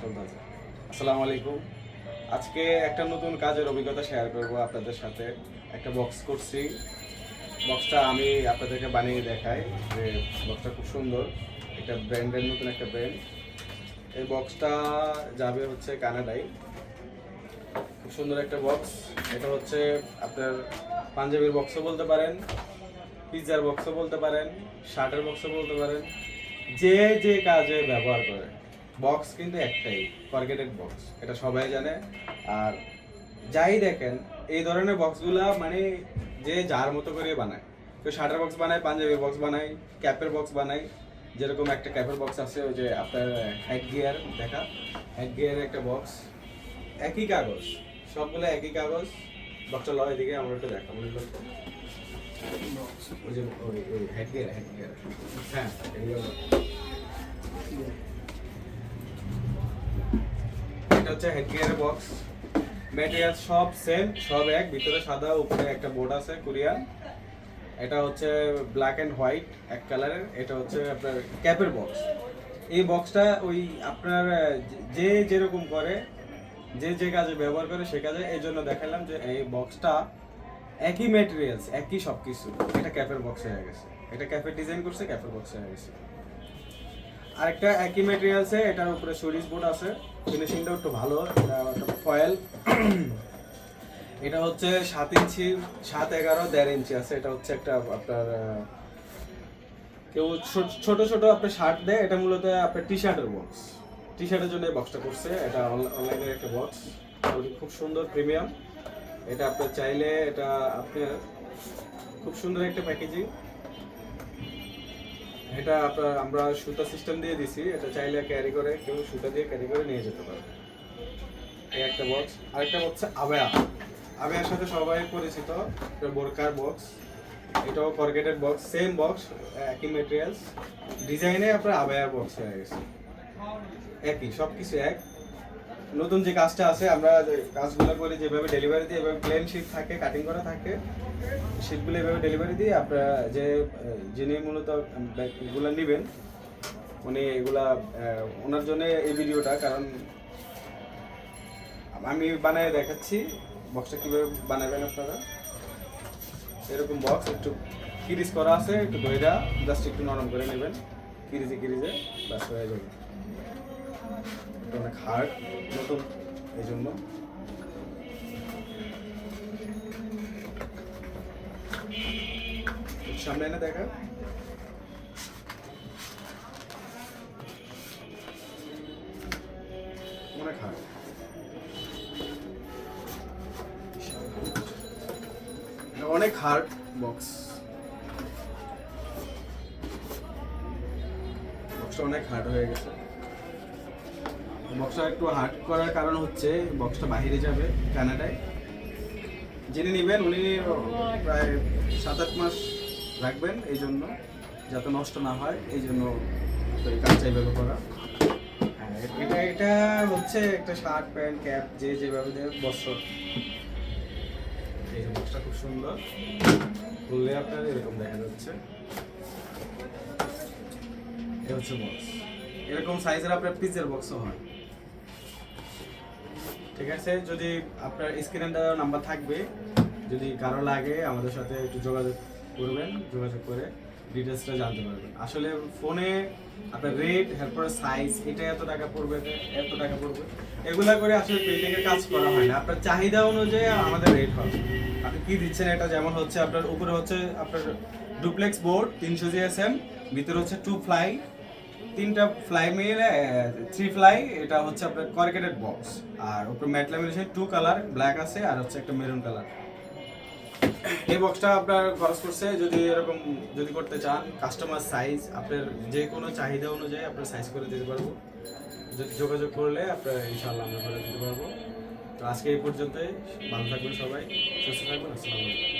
আসসালামু আলাইকুম। আজকে একটা নতুন কাজের অভিজ্ঞতা শেয়ার করব আপনাদের সাথে। একটা বক্স করছি। বক্সটা আমি আপনাদেরকে বানিয়ে দেখাই যে বক্সটা খুব সুন্দর। একটা ব্র্যান্ডের নতুন একটা ব্র্যান্ড এই বক্সটা যাবে হচ্ছে কানাডায়। খুব সুন্দর একটা বক্স এটা হচ্ছে আপনার পাঞ্জাবির বক্সও বলতে পারেন পিৎজার বক্সও বলতে পারেন শার্টের বক্সও বলতে পারেন, যে যে কাজে ব্যবহার করে। বক্স কিন্তু একটাই ফরগেটেড বক্স এটা সবাই জানে। আর যাই দেখেন, এই ধরনের বক্সগুলা মানে যে যার মতো করে বানায়। কেউ শার্টের বক্স বানায়, পাঞ্জাবির বক্স বানায় ক্যাপের বক্স বানায়। যেরকম একটা ক্যাপের বক্স আছে, ওই যে আপনার হেড গিয়ার দেখা? হেড গিয়ারের একটা বক্স একই কাগজ, সবগুলো একই কাগজ। বক্সটা লয় দিকে আমরা একটু দেখা মনে ওই যে হেড গিয়ার হেড গিয়ার হ্যাঁ এটা হচ্ছে হেড গিয়ারের বক্স ম্যাটেরিয়াল সব সেম সব এক। ভিতরে সাদা, উপরে একটা বোর্ড আছে কোরিয়ান এটা হচ্ছে ব্ল্যাক অ্যান্ড হোয়াইট এক কালারের এটা হচ্ছে আপনার ক্যাপের বক্স এই বক্সটা ওই আপনার যে যেরকম করে, যে যে কাজে ব্যবহার করে সে কাজে। এই জন্য দেখালাম যে এই বক্সটা একই ম্যাটেরিয়ালস একই সব কিছু এটা ক্যাপের বক্স হয়ে গেছে। এটা ক্যাপের ডিজাইন করছে ক্যাপের বক্স হয়ে গেছে। আরেকটা একই ম্যাটেরিয়ালসে এটার উপরে সুইচ বোর্ড আছে। ফিনিশিংটাও একটু ভালো, এটা ফয়েল এটা হচ্ছে সাত ইঞ্চি, সাত এগারো, দেড় ইঞ্চি আছে। এটা হচ্ছে একটা আপনার কেউ ছোট- ছোট ছোট আপনার শার্ট দেয়, এটা মূলত আপনার টি শার্টের বক্স টি শার্টের জন্য বক্সটা করছে। এটা অনলাইনের একটা বক্স খুব সুন্দর প্রিমিয়াম এটা আপনার চাইলে এটা আপনার খুব সুন্দর একটা প্যাকেজিং এটা আপনার আমরা সুতা সিস্টেম দিয়ে দিছি, এটা চাইলে ক্যারি করে, কেউ সুতা দিয়ে ক্যারি করে নিয়ে যেতে পারে। এই একটা বক্স আরেকটা হচ্ছে আবেয়া আবেয়ার সাথে সবাই পরিচিত। বোরকার বক্স এটাও কর্গেটেড বক্স সেম বক্স একই মেটেরিয়ালস ডিজাইনে আপনার আবেয়ার বক্স হয়ে গেছে। একই সব কিছু এক। নতুন যে কাজটা আছে, আমরা কাজগুলো করি, যেভাবে ডেলিভারি দিই এভাবে প্লেন শিট থাকে কাটিং করা থাকে শিটগুলো এভাবে ডেলিভারি দিই আপনারা যে যিনি মূলত এগুলো নেবেন, উনি এগুলা ওনার জন্য এই ভিডিওটা, কারণ আমি বানায় দেখাচ্ছি বক্সটা কীভাবে বানাবেন আপনারা? এরকম বক্স একটু কিরিজ করা আছে, একটু দইটা জাস্ট একটু নরম করে নেবেন, কিরিজে কিরিজে, ব্যাস হয়ে যাবে। এটা অনেক হার্ড নতুন এই জন্য সামনে এনে দেখা। অনেক হার্ড। অনেক হার্ড বক্স। বক্সটা অনেক হার্ড হয়ে গেছে। বক্সটা একটু হার্ড করার কারণ হচ্ছে বক্সটা বাইরে যাবে কানাডায়। যিনি নেবেন, উনি প্রায় সাত আট মাস রাখবেন এই জন্য, যাতে নষ্ট না হয়, এই জন্য কাজটা এইভাবে করা। হ্যাঁ এটা এটা হচ্ছে একটা শার্ট প্যান্ট ক্যাপ যে যেভাবে দেয় বস্ত্র এই বক্সটা খুব সুন্দর। খুললে আপনার এরকম দেখা যাচ্ছে। এই হচ্ছে বক্স এরকম সাইজের আপনার পিসের বক্সও হয়। ঠিক আছে? যদি আপনার স্ক্রিনে দেওয়া নাম্বার থাকবে, যদি কারও লাগে, আমাদের সাথে একটু যোগাযোগ করবেন, যোগাযোগ করে ডিটেলসটা জানতে পারবেন। আসলে ফোনে আপনার রেট এরপরে সাইজ এটা এত টাকা পড়বে এত টাকা পড়বে, এগুলা করে আসলে প্রিন্টিং এর কাজ করা হয় না। আপনার চাহিদা অনুযায়ী আমাদের রেট হবে। আপনি কি দিচ্ছেন এটা? যেমন হচ্ছে আপনার উপরে হচ্ছে আপনার ডুপ্লেক্স বোর্ড তিনশো জিএসএম ভিতরে হচ্ছে টু ফ্লাই তিনটা ফ্লাই মিলে থ্রি ফ্লাই এটা হচ্ছে আপনার কর্কেটেড বক্স আর উপরে matt lamination two colour black আছে আর হচ্ছে একটা মেরুন কালার এই বক্সটা আপনার খরচ করছে যদি এরকম যদি করতে চান কাস্টমার সাইজ আপনার যে কোনো চাহিদা অনুযায়ী আপনার সাইজ করে দিতে পারব। যদি যোগাযোগ করলে আপনার ইনশাল্লাহ আমরা করে দিতে পারব। তো আজকে এই পর্যন্তই। ভালো থাকবেন সবাই। সুস্থ থাকবেন। আসসালামু আলাইকুম।